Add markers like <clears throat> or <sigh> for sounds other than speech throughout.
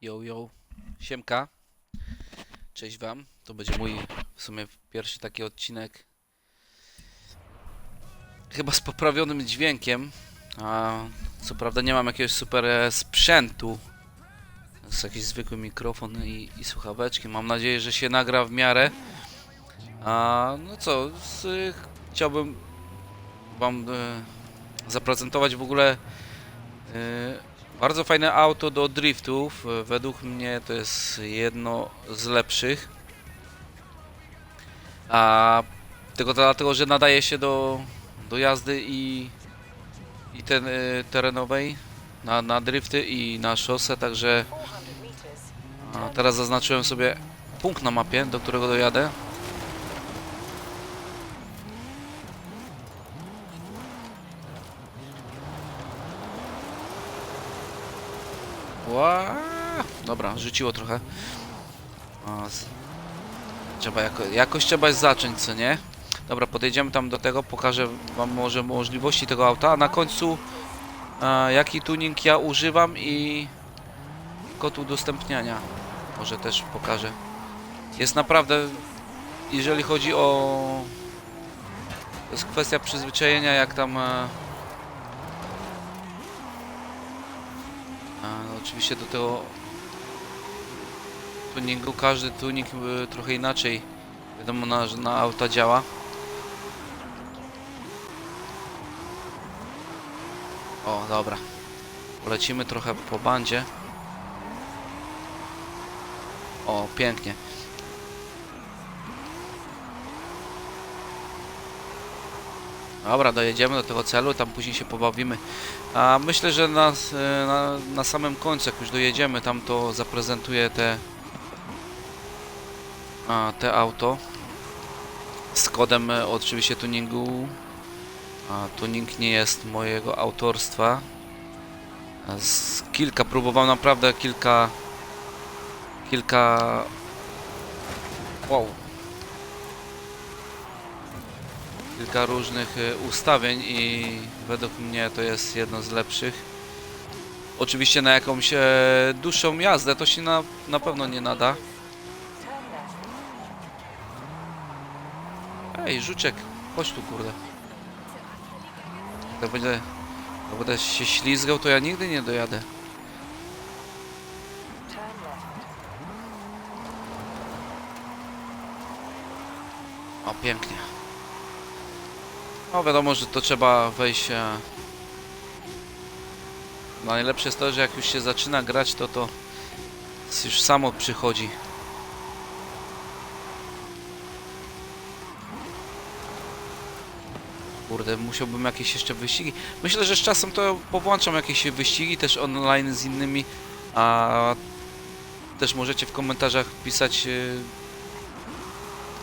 Yo, yo, siemka. Cześć wam. To będzie mój w sumie pierwszy taki odcinek. Chyba z poprawionym dźwiękiem. A, co prawda nie mam jakiegoś super e, sprzętu. Jest jakiś zwykły mikrofon i, i słuchaweczki. Mam nadzieję, że się nagra w miarę. A, no co, z, chciałbym wam e, zaprezentować w ogóle e, bardzo fajne auto do driftów. Według mnie to jest jedno z lepszych. A tylko dlatego, że nadaje się do, do jazdy i, i ten, y, terenowej na, na drifty i na szosę, także a teraz zaznaczyłem sobie punkt na mapie, do którego dojadę. Ła! Dobra, rzuciło trochę. Trzeba jako, jakoś trzeba zacząć, co nie? Dobra, podejdziemy tam do tego, pokażę wam może możliwości tego auta, a na końcu e, jaki tuning ja używam i kod udostępniania może też pokażę. Jest naprawdę, jeżeli chodzi o... To jest kwestia przyzwyczajenia, jak tam... E, oczywiście do tego tuningu, każdy tuning y, trochę inaczej wiadomo na, na auta działa. O, dobra. Polecimy trochę po bandzie. O, pięknie. Dobra, dojedziemy do tego celu, tam później się pobawimy. A myślę, że na, na, na samym końcu, jak już dojedziemy, tam to zaprezentuję te, a, te auto z kodem e, oczywiście tuningu. A tuning nie jest mojego autorstwa. Z kilka próbowałem naprawdę kilka kilka wow kilka różnych e, ustawień i według mnie to jest jedno z lepszych. Oczywiście na jakąś e, dłuższą jazdę to się na, na pewno nie nada. Ej, żuczek, chodź tu kurde. Jak będę, jak będę się ślizgał, to ja nigdy nie dojadę. O, pięknie. No wiadomo, że to trzeba wejść... E... No, najlepsze jest to, że jak już się zaczyna grać, to to już samo przychodzi. Kurde, musiałbym jakieś jeszcze wyścigi. Myślę, że z czasem to powłączam jakieś wyścigi też online z innymi, a też możecie w komentarzach pisać, y,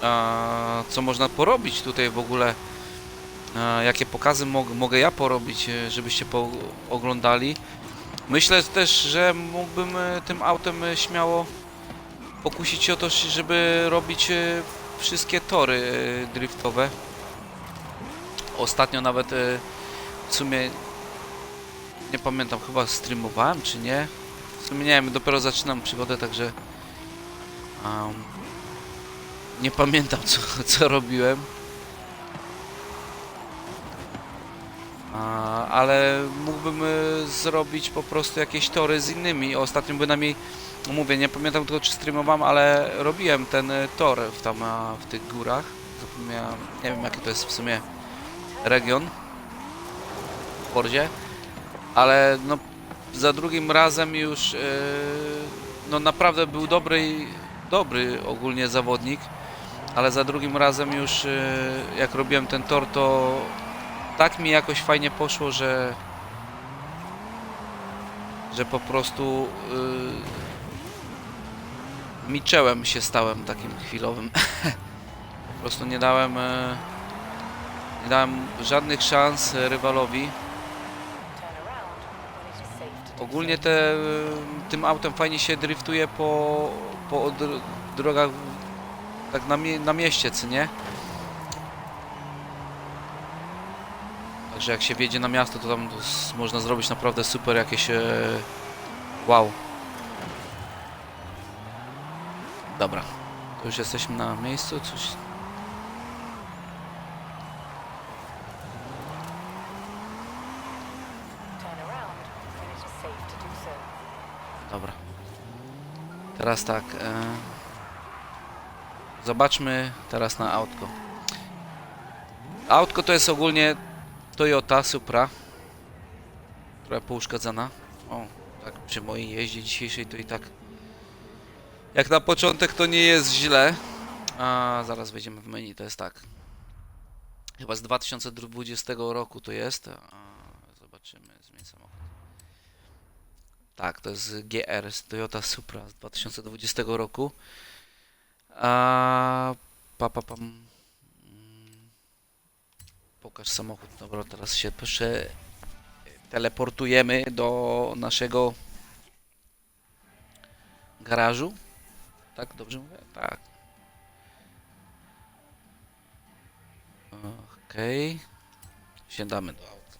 a, co można porobić tutaj w ogóle, jakie pokazy mog mogę ja porobić, y, żebyście oglądali. Myślę też, że mógłbym y, tym autem y, śmiało pokusić się o to, żeby robić wszystkie tory driftowe. Ostatnio nawet e, w sumie nie pamiętam, chyba streamowałem czy nie. W sumie nie wiem, dopiero zaczynam przygodę, także um, nie pamiętam co, co robiłem. Ale mógłbym e, zrobić po prostu jakieś tory z innymi. Ostatnio bynajmniej, mówię, nie pamiętam tylko czy streamowałem, ale robiłem ten e, tor w, tam w tych górach. Zapomniałem, nie wiem jaki to jest w sumie region w Fordzie, ale no za drugim razem już yy, no naprawdę był dobry dobry ogólnie zawodnik, ale za drugim razem już jak robiłem ten tor to tak mi jakoś fajnie poszło, że że po prostu yy, Miczełem się stałem takim chwilowym. <laughs> po prostu nie dałem yy, nie dałem żadnych szans rywalowi. Ogólnie te, e, tym autem fajnie się driftuje po, po dr- drogach tak na, mie na mieście, co nie? Także jak się wjedzie na miasto, to tam można zrobić naprawdę super jakieś e, wow. Dobra, to już jesteśmy na miejscu, coś... Dobra. Teraz tak. E... Zobaczmy teraz na autko. Autko to jest ogólnie Toyota Supra. Która pouszkadzana. O, tak przy mojej jeździe dzisiejszej to i tak. Jak na początek to nie jest źle. A zaraz wejdziemy w menu, to jest tak. Chyba z 2020 roku to jest. A, zobaczymy, zmień samochód. Tak, to jest GR z Toyota Supra z 2020 roku. A pa, pa, pam. Pokaż samochód. Dobra, teraz się prze teleportujemy do naszego garażu. Tak, dobrze mówię? Tak. Okej. Wsiadamy do auta.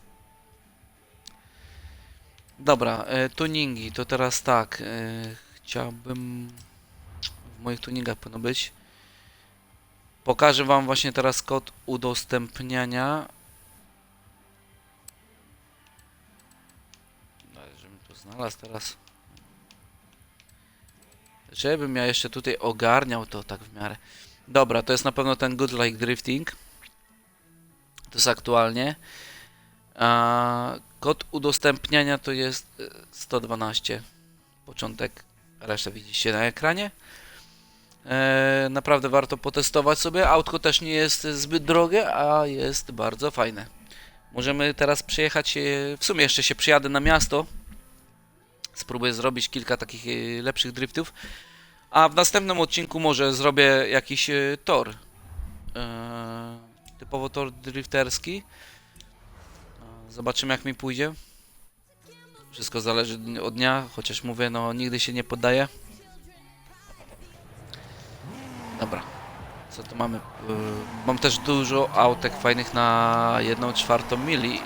Dobra, e, tuningi, to teraz tak. E, chciałbym. W moich tuningach powinno być. Pokażę Wam właśnie teraz kod udostępniania. Żebym to znalazł teraz. Żebym ja jeszcze tutaj ogarniał to tak w miarę. Dobra, to jest na pewno ten Good Like Drifting. To jest aktualnie. A kod udostępniania to jest e, 112. Początek, resztę widzicie na ekranie. E, naprawdę warto potestować sobie. Autko też nie jest zbyt drogie, a jest bardzo fajne. Możemy teraz przyjechać, e, w sumie jeszcze się przyjadę na miasto. Spróbuję zrobić kilka takich e, lepszych driftów. A w następnym odcinku może zrobię jakiś tor. Typowo tor drifterski. E, Zobaczymy jak mi pójdzie. Wszystko zależy od dnia, chociaż mówię, no nigdy się nie poddaję. Dobra. Co tu mamy? Yy, Mam też dużo autek fajnych na jedną czwartą mili.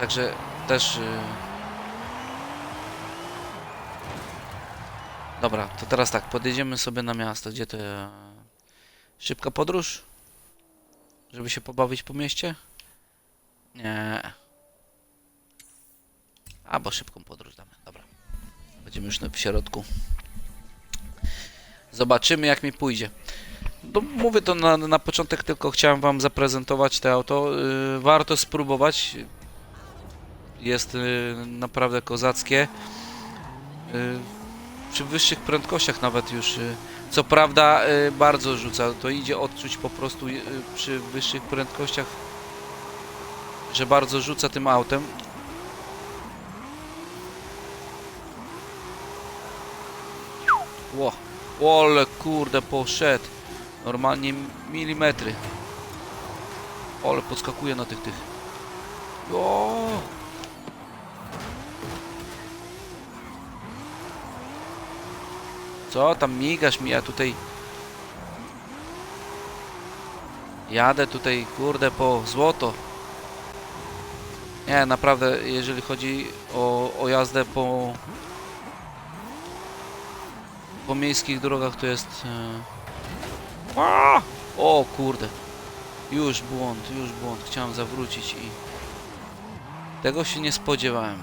Także też... yy, Dobra, to teraz tak, podjedziemy sobie na miasto. Gdzie to... ja- Szybka podróż? Żeby się pobawić po mieście? Nie. Albo szybką podróż damy. Dobra. Będziemy już w środku. Zobaczymy jak mi pójdzie. No, mówię to na, na początek, tylko chciałem Wam zaprezentować to auto. Yy, warto spróbować. Jest yy, naprawdę kozackie. Yy, przy wyższych prędkościach nawet już. Yy, co prawda yy, bardzo rzuca. To idzie odczuć po prostu yy, przy wyższych prędkościach, że bardzo rzuca tym autem. Ło. Ole kurde poszedł. Normalnie milimetry. Ole podskakuje na tych tych. O! Co tam migasz mi, ja tutaj jadę tutaj kurde po złoto. Nie, naprawdę, jeżeli chodzi o, o jazdę po po miejskich drogach to jest... E... O kurde. Już błąd, już błąd. Chciałem zawrócić i... Tego się nie spodziewałem.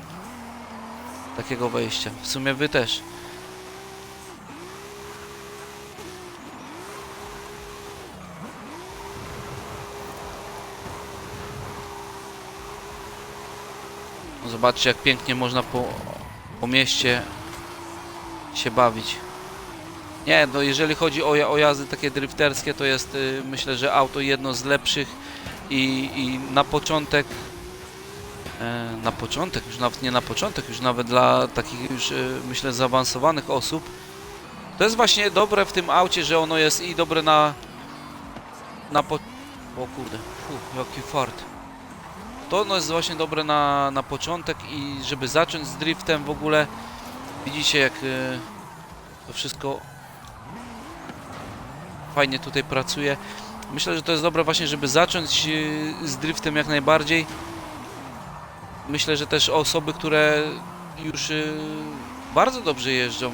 Takiego wejścia. W sumie wy też. Zobaczcie jak pięknie można po, po mieście się bawić. Nie, no jeżeli chodzi o, o jazdy takie drifterskie, to jest y, myślę, że auto jedno z lepszych i, i na początek e, na początek, już nawet nie na początek, już nawet dla takich już y, myślę zaawansowanych osób. To jest właśnie dobre w tym aucie, że ono jest i dobre na na po... o kurde, Fuh, jaki fart. To ono jest właśnie dobre na, na początek i żeby zacząć z driftem w ogóle widzicie jak y, to wszystko fajnie tutaj pracuje. Myślę, że to jest dobre właśnie, żeby zacząć e, z driftem jak najbardziej. Myślę, że też osoby, które już e, bardzo dobrze jeżdżą, e,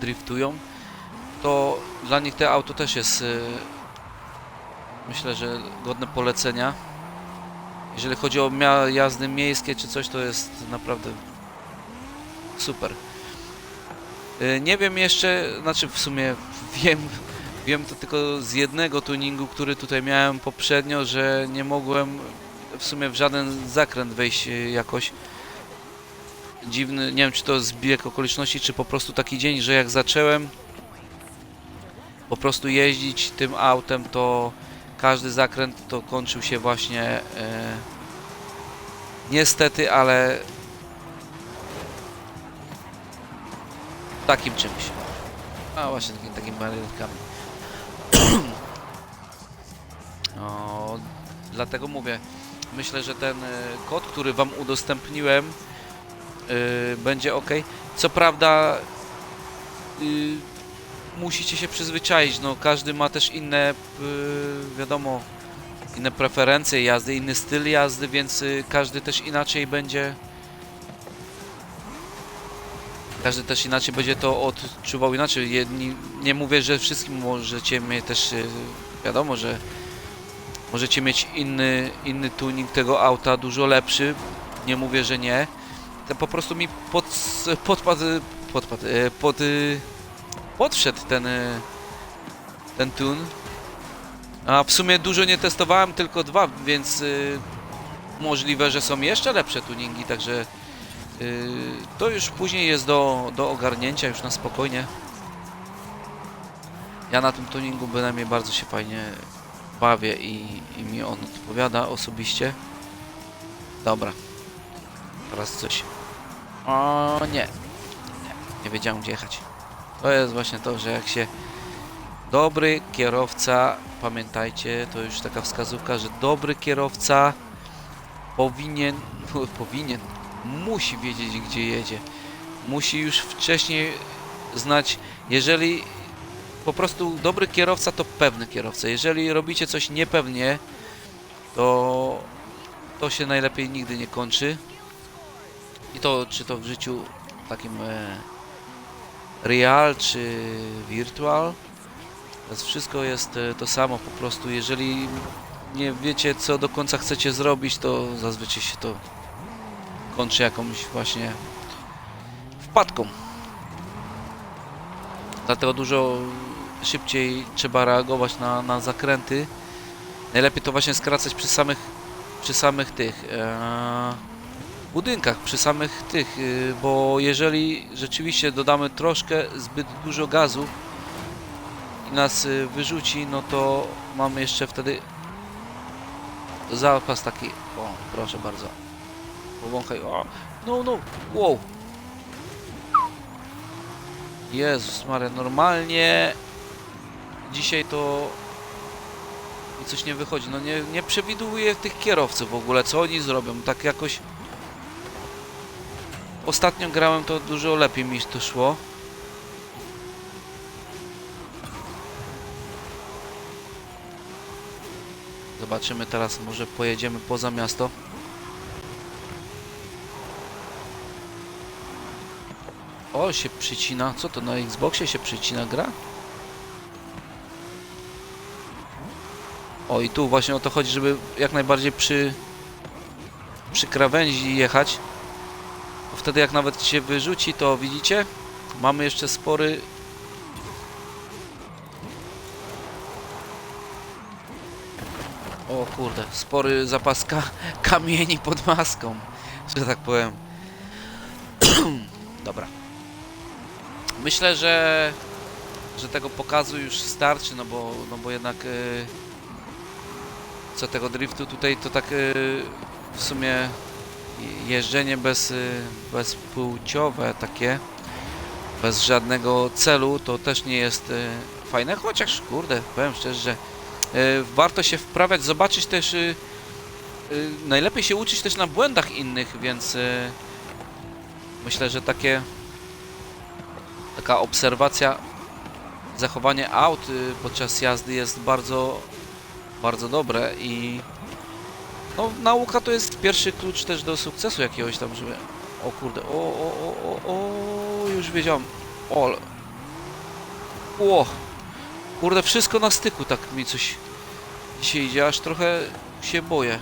driftują, to dla nich te auto też jest myślę, że godne polecenia. Jeżeli chodzi o jazdy miejskie czy coś, to jest naprawdę super. Y, Nie wiem jeszcze, znaczy w sumie wiem, <laughs> wiem to tylko z jednego tuningu, który tutaj miałem poprzednio, że nie mogłem w sumie w żaden zakręt wejść y, jakoś. Dziwny, nie wiem czy to zbieg okoliczności, czy po prostu taki dzień, że jak zacząłem po prostu jeździć tym autem, to każdy zakręt to kończył się właśnie e, niestety, ale takim czymś. A właśnie takim, takim barierkami. <clears throat> o, dlatego mówię, myślę, że ten e, kod, który wam udostępniłem e, będzie ok. Co prawda y, musicie się przyzwyczaić, no każdy ma też inne, y, wiadomo, inne preferencje jazdy, inny styl jazdy, więc każdy też inaczej będzie każdy też inaczej będzie to odczuwał inaczej. Jedni, nie mówię, że wszystkim możecie mieć też, y, wiadomo, że możecie mieć inny, inny tuning tego auta, dużo lepszy, nie mówię, że nie. To po prostu mi pod, podpadł, podpadł, y, pod, y, podszedł ten, ten tun. A w sumie dużo nie testowałem, tylko dwa, więc możliwe, że są jeszcze lepsze tuningi, także to już później jest do, do ogarnięcia, już na spokojnie. Ja na tym tuningu bynajmniej bardzo się fajnie bawię i, i mi on odpowiada osobiście. Dobra. Teraz coś. O nie. Nie, nie wiedziałem gdzie jechać. To jest właśnie to, że jak się dobry kierowca, pamiętajcie, to już taka wskazówka, że dobry kierowca powinien, <laughs> powinien, musi wiedzieć gdzie jedzie. Musi już wcześniej znać, jeżeli po prostu dobry kierowca to pewny kierowca. Jeżeli robicie coś niepewnie, to to się najlepiej nigdy nie kończy. I to czy to w życiu takim e, real czy virtual. To wszystko jest e, to samo po prostu. Jeżeli nie wiecie co do końca chcecie zrobić, to zazwyczaj się to kończy jakąś właśnie wpadką. Dlatego dużo szybciej trzeba reagować na, na zakręty. Najlepiej to właśnie skracać przy samych przy samych tych e, budynkach, przy samych tych, y, bo jeżeli rzeczywiście dodamy troszkę zbyt dużo gazu i nas y, wyrzuci, no to mamy jeszcze wtedy zapas taki, o proszę bardzo, powąchaj, o, no no, wow, Jezus Maria, normalnie dzisiaj to mi coś nie wychodzi, no nie, nie przewiduję tych kierowców w ogóle, co oni zrobią, tak jakoś Ostatnio grałem to dużo lepiej mi to szło. Zobaczymy teraz, może pojedziemy poza miasto. O, się przycina. Co to, na Xboxie się przycina gra? O, i tu właśnie o to chodzi, żeby jak najbardziej przy, przy krawędzi jechać. Bo Wtedy jak nawet się wyrzuci, to widzicie? Mamy jeszcze spory... O kurde, spory zapas ka <laughs> kamieni pod maską, że tak powiem. Dobra. Myślę, że że tego pokazu już starczy, no bo, no bo jednak yy, co tego driftu tutaj to tak yy, w sumie jeżdżenie bez, y, bezpłciowe takie, bez żadnego celu, to też nie jest y, fajne, chociaż kurde, powiem szczerze, że y, warto się wprawiać, zobaczyć też, y, y, najlepiej się uczyć też na błędach innych, więc y, myślę, że takie taka obserwacja, zachowanie aut y, podczas jazdy jest bardzo, bardzo dobre i no, nauka to jest pierwszy klucz też do sukcesu jakiegoś tam, żeby... O kurde, o, o, o, o, o, już wiedziałem. O, Ło! Kurde, wszystko na styku tak mi coś dzisiaj idzie, aż trochę się boję.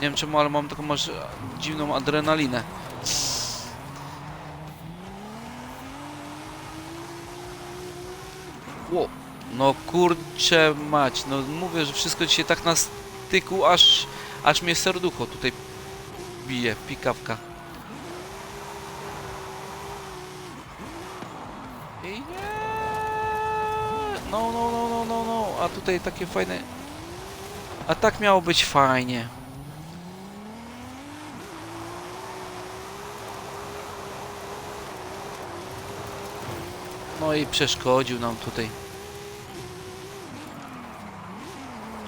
Nie wiem czemu, ale mam taką masz dziwną adrenalinę. Ło! No kurczę mać, no mówię, że wszystko dzisiaj tak na styku, aż, aż mnie serducho tutaj bije, pikawka. I nie. No, no, no, no, no, no. A tutaj takie fajne. A tak miało być fajnie. No i przeszkodził nam tutaj.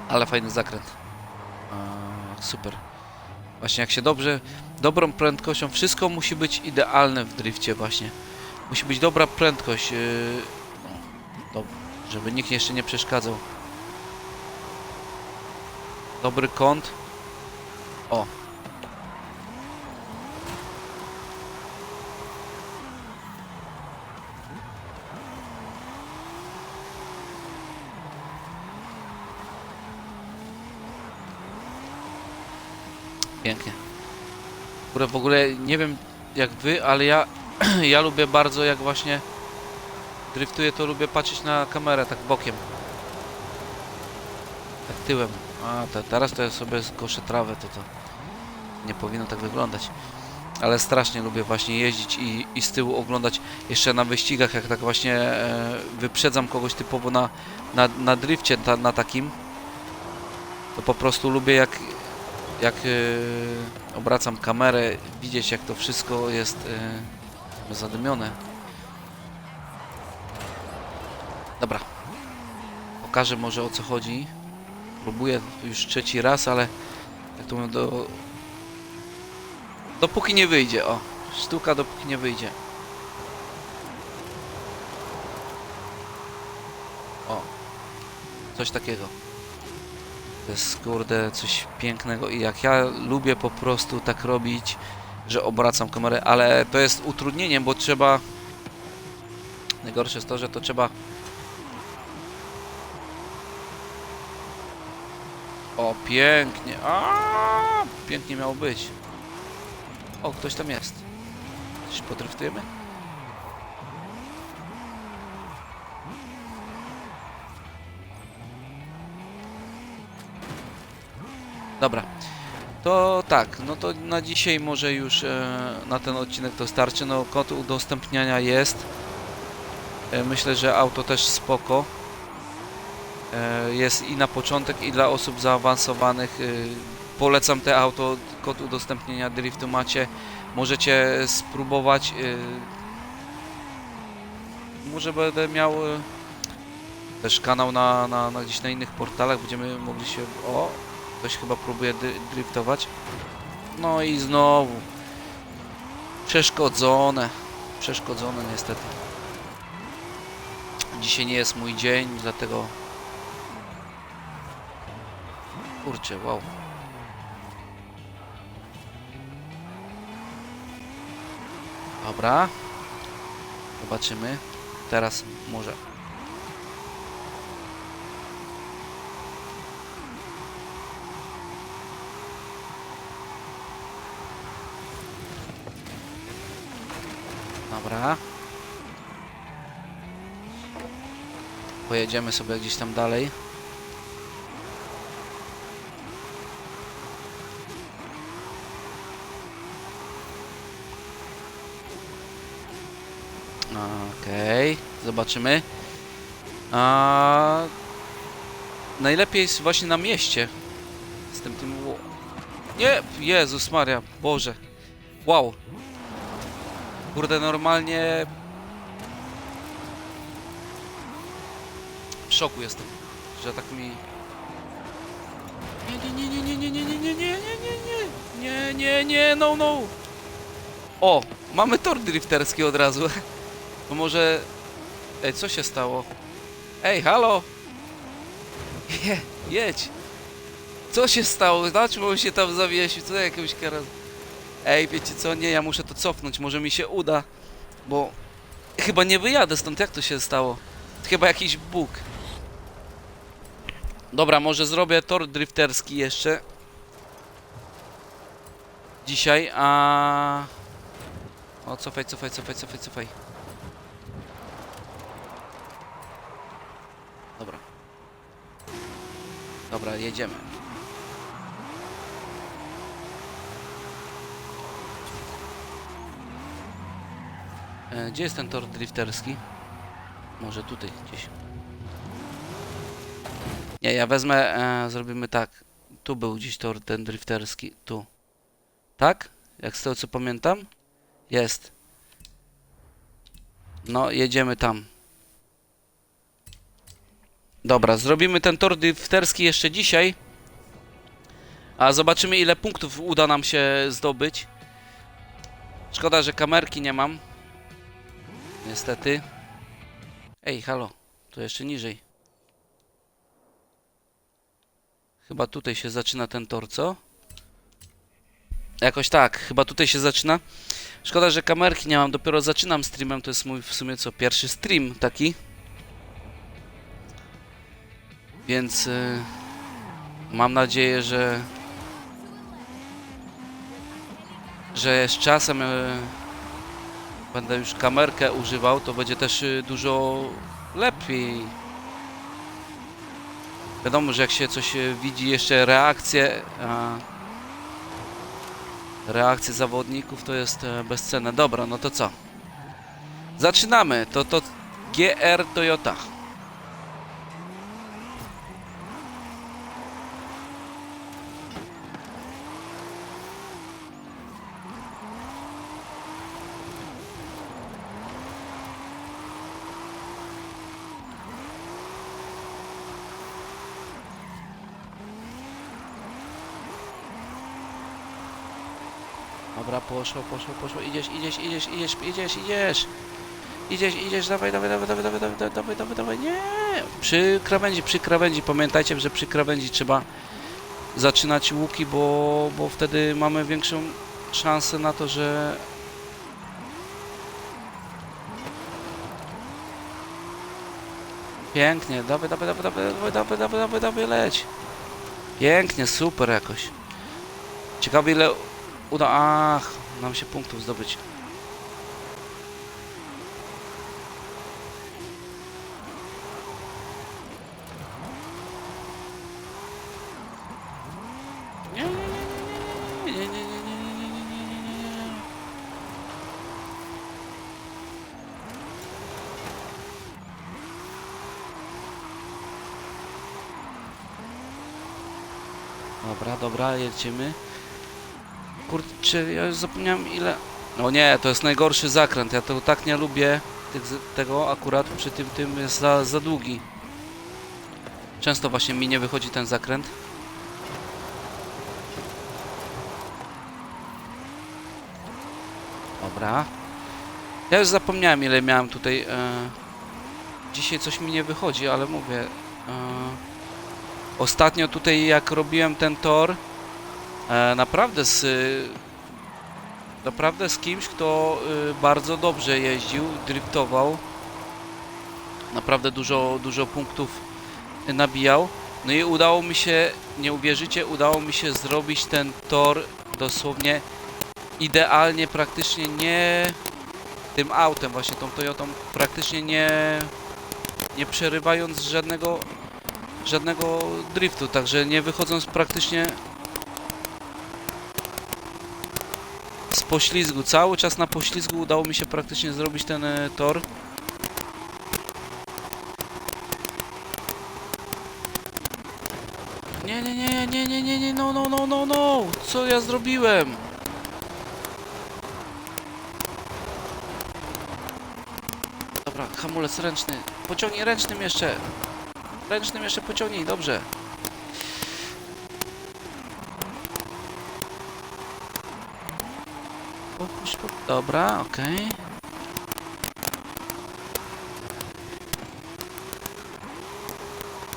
Ale fajny zakręt. Super. Właśnie jak się dobrze, dobrą prędkością, wszystko musi być idealne w drifcie właśnie. Musi być dobra prędkość, yy, no, żeby nikt jeszcze nie przeszkadzał. Dobry kąt. O. Pięknie. Kurde, w ogóle nie wiem jak wy, ale ja <clears throat> ja lubię bardzo jak właśnie driftuję, to lubię patrzeć na kamerę tak bokiem. Tak tyłem. A te, teraz to ja sobie koszę trawę, to to nie powinno tak wyglądać. Ale strasznie lubię właśnie jeździć i, i z tyłu oglądać jeszcze na wyścigach, jak tak właśnie e, wyprzedzam kogoś typowo na, na, na drifcie ta, na takim. To po prostu lubię jak, jak e, obracam kamerę, widzieć jak to wszystko jest e, zadymione. Dobra. Pokażę może o co chodzi. Próbuję już trzeci raz, ale jak to mówię, do... Dopóki nie wyjdzie, o. Sztuka dopóki nie wyjdzie. O. Coś takiego. To jest kurde coś pięknego i jak ja lubię po prostu tak robić, że obracam kamerę, ale to jest utrudnieniem, bo trzeba... Najgorsze jest to, że to trzeba O, pięknie. A, pięknie miało być. O, ktoś tam jest. Coś podryftujemy? Dobra. To tak, no to na dzisiaj może już e, na ten odcinek to starczy. No, kod udostępniania jest. E, myślę, że auto też spoko. E, jest i na początek i dla osób zaawansowanych. y, Polecam te auto, kod udostępnienia driftu macie. Możecie spróbować. y, Może będę miał y, też kanał na, na, na gdzieś na innych portalach. Będziemy mogli się. O! Ktoś chyba próbuje driftować. No i znowu. Przeszkodzone. Przeszkodzone niestety. Dzisiaj nie jest mój dzień, dlatego Kurczę, wow. Dobra. Zobaczymy. Teraz może. Dobra. Pojedziemy sobie gdzieś tam dalej. Okej, zobaczymy. A... Najlepiej jest właśnie na mieście. Z tym tym... Nie! Jezus Maria, Boże. Wow. Kurde, normalnie... W szoku jestem, że tak mi... Nie, nie, nie, nie, nie, nie, nie, nie, nie, nie, nie, nie, nie, nie, nie, no, no. O, mamy tor drifterski od razu. To może... Ej, co się stało? Ej, halo! Je, jedź! Co się stało? Dlaczego on się tam zawiesił? Co jakąś kierę... Ej, wiecie co? Nie, ja muszę to cofnąć. Może mi się uda. Bo... Chyba nie wyjadę stąd. Jak to się stało? Chyba jakiś bóg. Dobra, może zrobię tor drifterski jeszcze. Dzisiaj, a... O, cofaj, cofaj, cofaj, cofaj, cofaj. Dobra. Dobra, jedziemy. E, gdzie jest ten tor drifterski? Może tutaj gdzieś. Nie, ja wezmę, e, zrobimy tak. Tu był gdzieś tor ten drifterski, tu. Tak? Jak z tego co pamiętam? Jest. No, jedziemy tam. Dobra, zrobimy ten tor drifterski jeszcze dzisiaj. A zobaczymy ile punktów uda nam się zdobyć. Szkoda, że kamerki nie mam. Niestety. Ej, halo. Tu jeszcze niżej. Chyba tutaj się zaczyna ten tor, co? Jakoś tak, chyba tutaj się zaczyna. Szkoda, że kamerki nie mam, dopiero zaczynam streamem, to jest mój w sumie co, pierwszy stream taki. Więc y, mam nadzieję, że że z czasem y, będę już kamerkę używał, to będzie też y, dużo lepiej. Wiadomo, że jak się coś y, widzi, jeszcze reakcje, reakcje zawodników to jest e, bezcenne. Dobra, no to co? Zaczynamy. To to GR Toyota. Dobra, poszło, poszło, poszło. Idziesz, idziesz, idziesz, idziesz, idziesz, idziesz. Idziesz, idziesz, dawaj, dawaj, dawaj, dawaj, dawaj, dawaj, dawaj, dawaj, dawaj, nie. Przy krawędzi, przy krawędzi. Pamiętajcie, że przy krawędzi trzeba zaczynać łuki, bo, bo wtedy mamy większą szansę na to, że Pięknie, dawaj, dawaj, dawaj, dawaj, dawaj, dawaj, dawaj, dawaj, leć. Pięknie, super jakoś. Ciekawe ile uda... Ach, nam się punktów zdobyć. Dobra, dobra, jedziemy. Kurczę, ja już zapomniałem ile... No nie, to jest najgorszy zakręt, ja to tak nie lubię tego akurat przy tym tym jest za, za długi. Często właśnie mi nie wychodzi ten zakręt. Dobra. Ja już zapomniałem ile miałem tutaj... E... Dzisiaj coś mi nie wychodzi, ale mówię... E... Ostatnio tutaj jak robiłem ten tor, naprawdę z y, naprawdę z kimś, kto y, bardzo dobrze jeździł, driftował. Naprawdę dużo, dużo punktów nabijał. No i udało mi się, nie uwierzycie, udało mi się zrobić ten tor dosłownie idealnie, praktycznie nie tym autem, właśnie tą Toyotą, praktycznie nie nie przerywając żadnego żadnego driftu, także nie wychodząc praktycznie z poślizgu. Cały czas na poślizgu udało mi się praktycznie zrobić ten e, tor. Nie, nie, nie, nie, nie, nie, nie, no, no, no, no, no, co ja zrobiłem? Dobra, hamulec ręczny, pociągnij ręcznym jeszcze. Ręcznym jeszcze pociągnij, dobrze. Po- Dobra, okej.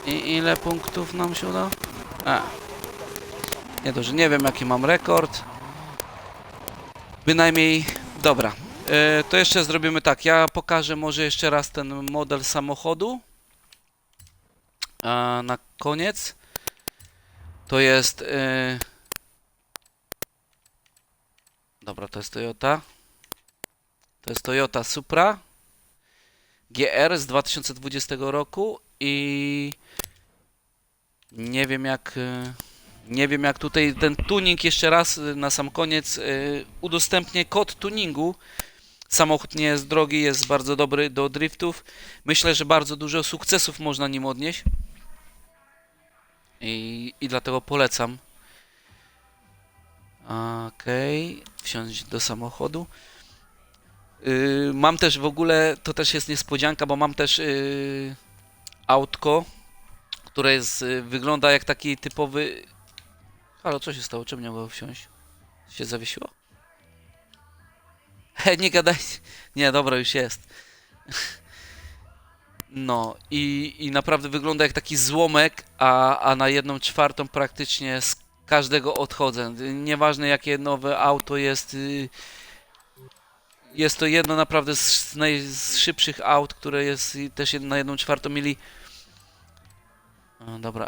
I ile punktów nam się uda? A. Nie dobrze, nie wiem jaki mam rekord. Bynajmniej, dobra. E, to jeszcze zrobimy tak. Ja pokażę może jeszcze raz ten model samochodu. A na koniec to jest. E... Dobra, to jest Toyota. To jest Toyota Supra GR z 2020 roku i nie wiem jak. e, Nie wiem jak tutaj ten tuning jeszcze raz e, na sam koniec e, udostępnię kod tuningu. Samochód nie jest drogi, jest bardzo dobry do driftów. Myślę, że bardzo dużo sukcesów można nim odnieść. I, i dlatego polecam. Okej, wsiąść do samochodu. Yy, mam też w ogóle, to też jest niespodzianka, bo mam też yy, autko, które jest, yy, wygląda jak taki typowy... Halo, co się stało? Czemu nie mogło wsiąść? Się zawiesiło? He, <laughs> nie gadaj. Nie, dobra, już jest. <laughs> No i, i naprawdę wygląda jak taki złomek, a, a na jedną czwartą praktycznie z każdego odchodzę. Nieważne jakie nowe auto jest. y, Jest to jedno naprawdę z, najszybszych aut, które jest też na jedną czwartą mieli. O, dobra,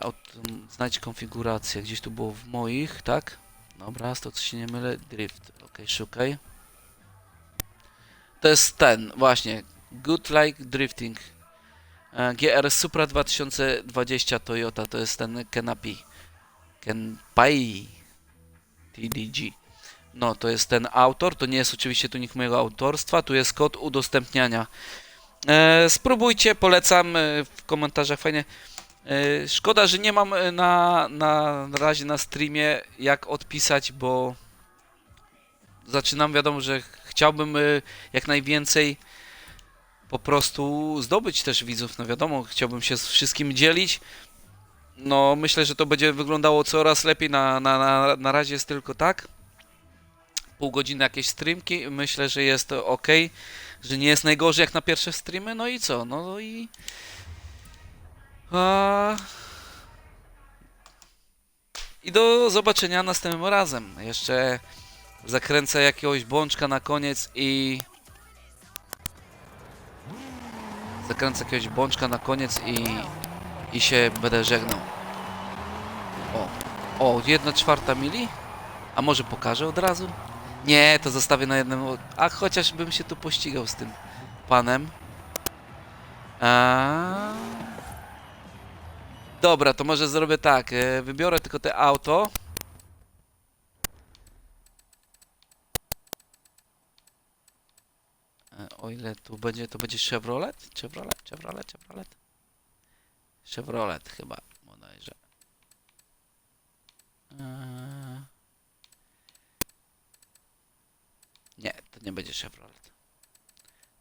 znajdź konfigurację. Gdzieś tu było w moich, tak? Dobra, to co się nie mylę. Drift. Ok, szukaj. To jest ten, właśnie. Good Like Drifting. E, GR Supra 2020 Toyota, to jest ten Kenapi. Kenpai TDG. No, to jest ten autor, to nie jest oczywiście tu nikt mojego autorstwa, tu jest kod udostępniania. E, spróbujcie, polecam e, w komentarzach fajnie. E, szkoda, że nie mam e, na, na razie na streamie jak odpisać, bo zaczynam, wiadomo, że chciałbym e, jak najwięcej po prostu zdobyć też widzów. No wiadomo, chciałbym się z wszystkim dzielić. No myślę, że to będzie wyglądało coraz lepiej. Na, na, na, na razie jest tylko tak. Pół godziny jakieś streamki. Myślę, że jest ok. Że nie jest najgorzej jak na pierwsze streamy. No i co? No i. A... I do zobaczenia następnym razem. Jeszcze zakręcę jakiegoś bączka na koniec i. Zakręcę jakiegoś bączka na koniec i, i się będę żegnał. O, o, jedna czwarta mili? A może pokażę od razu? Nie, to zostawię na jednym. A chociaż bym się tu pościgał z tym panem. A... Dobra, to może zrobię tak. e, Wybiorę tylko te auto. E, O ile tu będzie, to będzie Chevrolet? Chevrolet, Chevrolet, Chevrolet. Chevrolet chyba, bodajże. Eee. Nie, to nie będzie Chevrolet.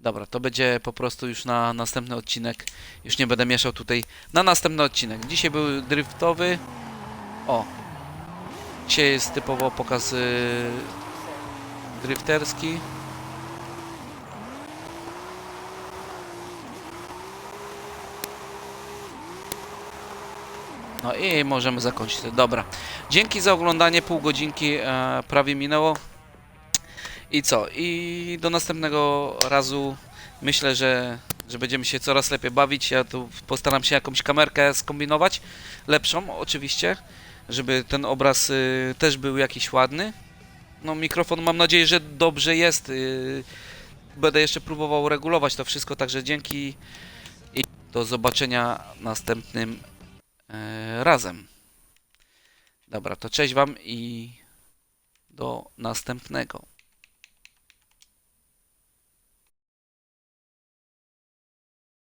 Dobra, to będzie po prostu już na następny odcinek. Już nie będę mieszał tutaj na następny odcinek. Dzisiaj był driftowy. O. Dzisiaj jest typowo pokaz y, drifterski. No i możemy zakończyć. Dobra. Dzięki za oglądanie. Pół godzinki e, prawie minęło. I co? I do następnego razu myślę, że, że będziemy się coraz lepiej bawić. Ja tu postaram się jakąś kamerkę skombinować. Lepszą oczywiście, żeby ten obraz y, też był jakiś ładny. No mikrofon mam nadzieję, że dobrze jest. Y, będę jeszcze próbował regulować to wszystko, także dzięki i do zobaczenia następnym razem. Dobra, to cześć Wam i do następnego.